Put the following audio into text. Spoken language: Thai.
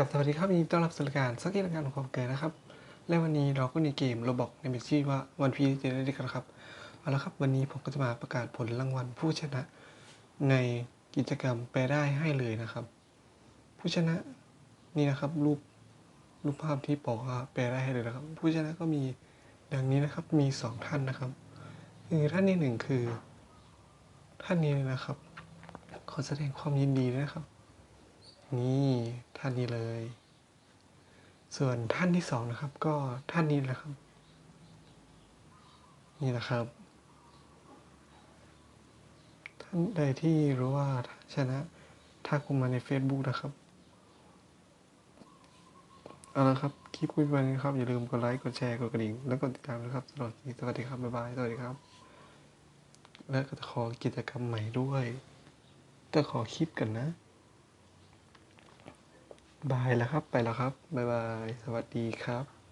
กับสวัสดีครับยินดีต้อนรับสู่รายการสักที่รายการของความเกิดนะครับ และวันนี้เราก็ในเกมโรบอกในชื่อว่าวันพีเจเนกันครับเอาละครับ วันนี้ผมก็จะมาประกาศผลรางวัลผู้ชนะ ในกิจกรรมแปลได้ให้เลยนะครับ ผู้ชนะนี่นะครับรูปรูปภาพที่บอกว่าแปลได้ให้เลยนะครับ ผู้ชนะก็มีดังนี้นะครับมีสองท่านนะครับ คือท่านที่หนึ่งคือ ท่านนี้เลยนะครับ ขอแสดงความยินดีนะครับ นี่ท่านนี้เลย ส่วนท่านที่สองนะครับ ก็ท่านนี้แหละครับ นี่นะครับ ท่านใดที่รู้ว่าชนะทักผมมาใน Facebook นะครับเอาละครับ คลิปคุยไปนี้ครับ อย่าลืมกดไลค์ กดแชร์ กดกระดิ่ง แล้วกดติดตามนะครับสำหรับวันนี้สวัสดีครับ บ๊ายบาย สวัสดีครับ และก็จะขอกิจกรรมใหม่ด้วยแต่ขอคลิปกันนะ บายแล้วครับ ไปแล้วครับ บ๊ายบาย สวัสดีครับ